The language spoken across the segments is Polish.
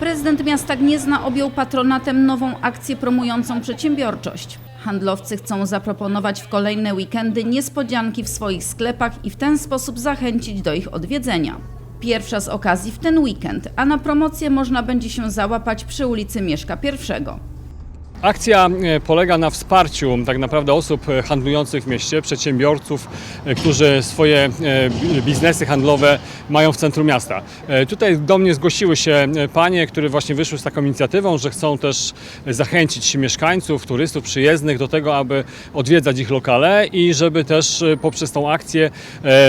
Prezydent miasta Gniezna objął patronatem nową akcję promującą przedsiębiorczość. Handlowcy chcą zaproponować w kolejne weekendy niespodzianki w swoich sklepach i w ten sposób zachęcić do ich odwiedzenia. Pierwsza z okazji w ten weekend, a na promocję można będzie się załapać przy ulicy Mieszka I. Akcja e, polega na wsparciu tak naprawdę osób e, handlujących w mieście, przedsiębiorców, e, którzy swoje bi- biznesy handlowe mają w centrum miasta. Tutaj do mnie zgłosiły się panie, które właśnie wyszły z taką inicjatywą, że chcą też zachęcić mieszkańców, turystów przyjezdnych do tego, aby odwiedzać ich lokale i żeby też poprzez tą akcję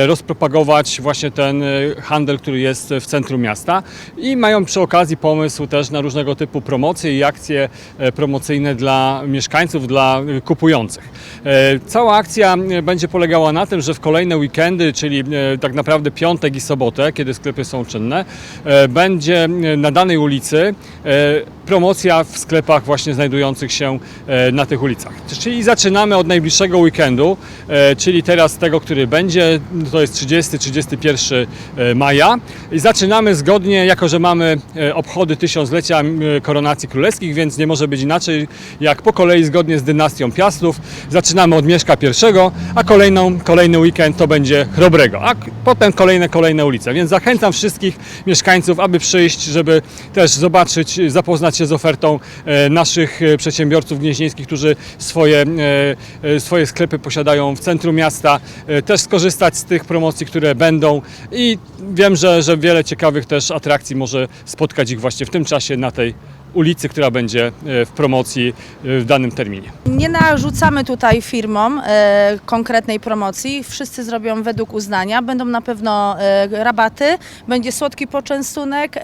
rozpropagować właśnie ten handel, który jest w centrum miasta i mają przy okazji pomysł też na różnego typu promocje i akcje e, promocyjne dla mieszkańców, dla kupujących. E, Cała akcja e, będzie polegała na tym, że w kolejne weekendy, czyli e, tak naprawdę piątek i sobotę, kiedy sklepy są czynne, będzie na danej ulicy promocja w sklepach właśnie znajdujących się na tych ulicach. Czyli zaczynamy od najbliższego weekendu, czyli teraz tego, który będzie, to jest 30-31 e, maja i zaczynamy zgodnie, jako że mamy obchody tysiąclecia koronacji królewskich, więc nie może być inaczej, jak po kolei zgodnie z dynastią Piastów. Zaczynamy od Mieszka I, a kolejną, kolejny weekend to będzie Chrobrego, a potem kolejne, kolejne ulice. Więc zachęcam wszystkich mieszkańców, aby przyjść, żeby też zobaczyć, zapoznać się z ofertą e, naszych e, przedsiębiorców gnieźnieńskich, którzy swoje, e, swoje sklepy posiadają w centrum miasta, też skorzystać z tych promocji, które będą i wiem, że, że wiele ciekawych też atrakcji może spotkać ich właśnie w tym czasie na tej ulicy, która będzie e, w promocji e, w danym terminie. Nie narzucamy tutaj firmom e, konkretnej promocji. Wszyscy zrobią według uznania. Będą na pewno rabaty, będzie słodki poczęstunek,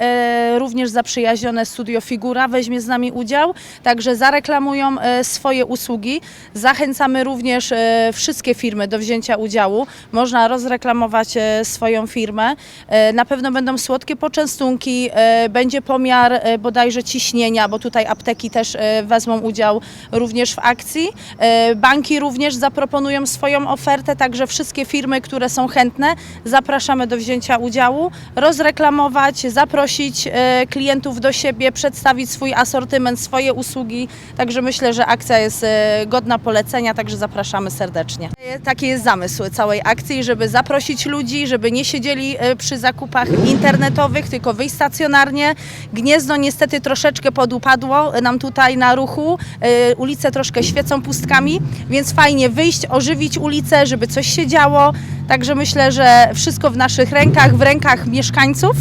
również zaprzyjaźnione Studio Figura weźmie z nami udział, także zareklamują swoje usługi. Zachęcamy również wszystkie firmy do wzięcia udziału. Można rozreklamować swoją firmę. Na pewno będą słodkie poczęstunki, będzie pomiar bodajże ciśnienia, bo tutaj apteki też e, wezmą udział również w akcji. E, Banki również zaproponują swoją ofertę, także wszystkie firmy, które są chętne, zapraszamy do wzięcia udziału, rozreklamować, zaprosić e, klientów do siebie, przedstawić swój asortyment, swoje usługi. Także myślę, że akcja jest godna polecenia, także zapraszamy serdecznie. Taki jest zamysł całej akcji, żeby zaprosić ludzi, żeby nie siedzieli przy zakupach internetowych, tylko wyjść stacjonarnie. Gniezno niestety troszeczkę podupadło nam tutaj na ruchu. E, Ulice troszkę świecą pustkami, więc fajnie wyjść, ożywić ulicę, żeby coś się działo. Także myślę, że wszystko w naszych rękach, w rękach mieszkańców.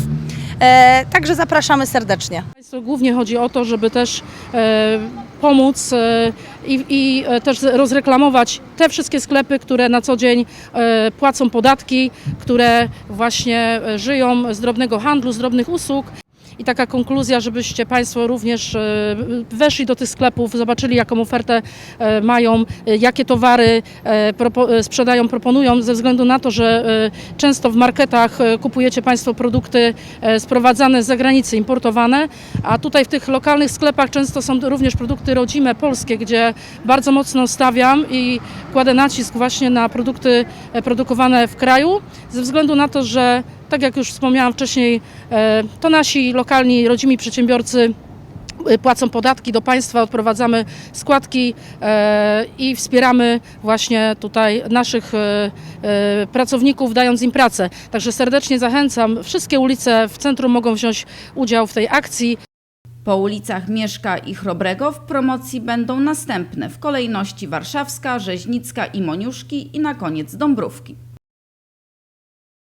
E, Także zapraszamy serdecznie. Głównie chodzi o to, żeby też e, pomóc i, i też rozreklamować te wszystkie sklepy, które na co dzień płacą podatki, które właśnie żyją z drobnego handlu, z drobnych usług. I taka konkluzja, żebyście Państwo również e, weszli do tych sklepów, zobaczyli jaką ofertę e, mają, e, jakie towary sprzedają, proponują, ze względu na to, że często w marketach kupujecie Państwo produkty sprowadzane z zagranicy, importowane, a tutaj w tych lokalnych sklepach często są również produkty rodzime, polskie, gdzie bardzo mocno stawiam i kładę nacisk właśnie na produkty produkowane w kraju, ze względu na to, że tak jak już wspomniałam wcześniej, e, to nasi lokalni, rodzimi przedsiębiorcy e, płacą podatki do państwa, odprowadzamy składki e, i wspieramy właśnie tutaj naszych pracowników, dając im pracę. Także serdecznie zachęcam. Wszystkie ulice w centrum mogą wziąć udział w tej akcji. Po ulicach Mieszka i Chrobrego w promocji będą następne w kolejności Warszawska, Rzeźnicka i Moniuszki i na koniec Dąbrówki.